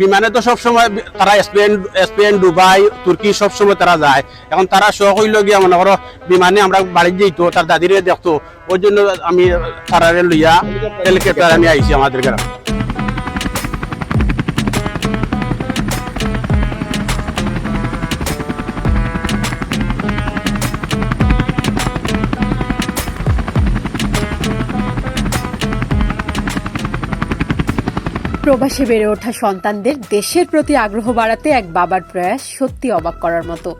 বিমানে তো সবসময় তারা স্পেন স্পেন, দুবাই, তুর্কি সবসময় তারা যায়। এখন তারা শখ হইল গিয়া মনে করো, বিমানে আমরা বাড়ি যেত তার দাদিরে দেখতো। ওই জন্য আমি তারারে লইয়া হেলিকপ্টার আমি আইছি আমাদের গ্রামে। প্রবাসে বেড়ে ওঠা সন্তানদের দেশের প্রতি আগ্রহ বাড়াতে এক বাবার প্রয়াস সত্যি অবাক করার মতো।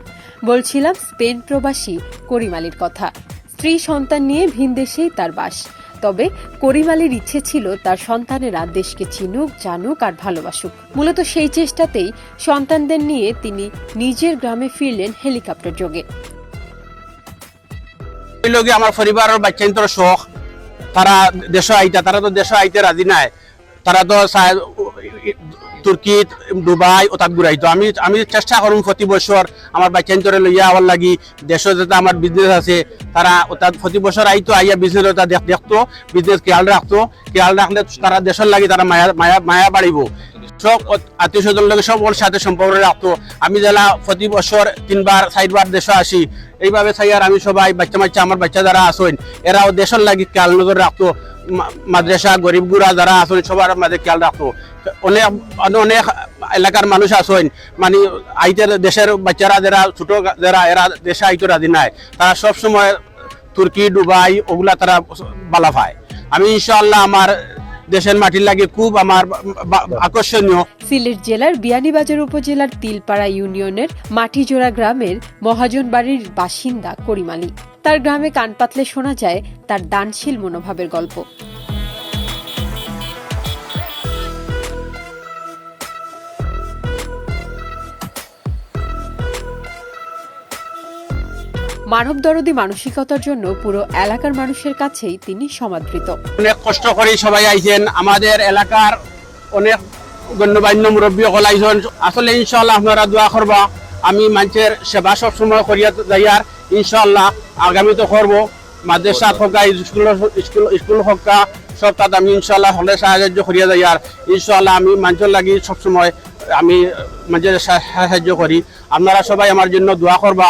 বলছিলাম, স্পেন প্রবাসী করিম আলীর কথা। স্ত্রী সন্তান নিয়ে ভিন দেশেই তার বাস। তবে করিম আলীর ইচ্ছে ছিল তার সন্তানেরা দেশকে চিনুক, জানুক আর ভালোবাসুক। মূলত সেই চেষ্টাতেই সন্তানদের নিয়ে তিনি নিজের গ্রামে ফিরলেন হেলিকপ্টার যোগে। আমার পরিবারের বাচ্চান্তর শখ তারা দেশ আইতা, তারা তো দেশ আইতে রাজি নাই। তারা তো তুর্কি দুবাই ওতাত ঘুরাইতো আমি আমি চেষ্টা করুম প্রতি বছর আমার বাচ্চান্তরে লইয়া আবার লাগি। দেশ যেটা আমার বিজনেস আছে তারা ওতাত প্রতি বছর আইতো আইয়া বিজনেস ওটা দেখ দেখতো বিজনেস খেয়াল রাখতো খেয়াল রাখলে তারা দেশের লাগি তারা মায়া মায়া মায়া বাড়িব সব আত্মীয় স্বজন লোক সব ওর সাথে সম্পর্ক রাখতো আমি যারা প্রতি বছর তিনবার চারবার দেশে আসি এইভাবে চাই আর আমি সবাই বাচ্চা বাচ্চা আমার বাচ্চা যারা আসেন এরাও দেশের লাগি খেয়াল নজর রাখতো। মাদ্রাসা, গরিব গুড়া যারা আসেন সবার মাঝে খেয়াল রাখতো। অনেক অনেক এলাকার মানুষ আসেন মানে আইতে দেশের বাচ্চারা যারা, ছোট যারা, এরা দেশে আইতো রাজি নাই। তারা সব সময় তুর্কি, দুবাই, ওগুলা তারা বালা পায়। আমি ইনশাল্লাহ আমার দেশের মাটির লাগে খুব আমার আকর্ষণীয়। সিলেট জেলার বিয়ানীবাজার উপজেলার তিলপাড়া ইউনিয়নের মাটিজোড়া গ্রামের মহাজন বাড়ির বাসিন্দা করিমালি তার গ্রামে কান পাতলে শোনা যায় তার দানশীল মনোভাবের গল্প। মানব দরদি মানসিকতার জন্য পুরো এলাকার মানুষের কাছেই তিনি সমাদৃত। অনেক কষ্ট করে সবাই আইছেন। আমাদের এলাকার অনেক গণ্যমান্য মুরব্বী সকল আইছেন। আসলে ইনশাল্লাহ আপনারা দোয়া করবা। আমি মানুষের সেবা সবসময় করিয়া যাইয়ার ইনশাল্লাহ আগামী তো করব। মাদ্রাসা হকা স্কুল স্কুল স্কুল সব তাত আমি ইনশাল্লাহ হলে সাহায্য করিয়া যাইয়ার ইনশাল্লাহ আমি মানুষের লাগি সবসময় আমি মানুষের সাহায্য করি। আপনারা সবাই আমার জন্য দোয়া করবা।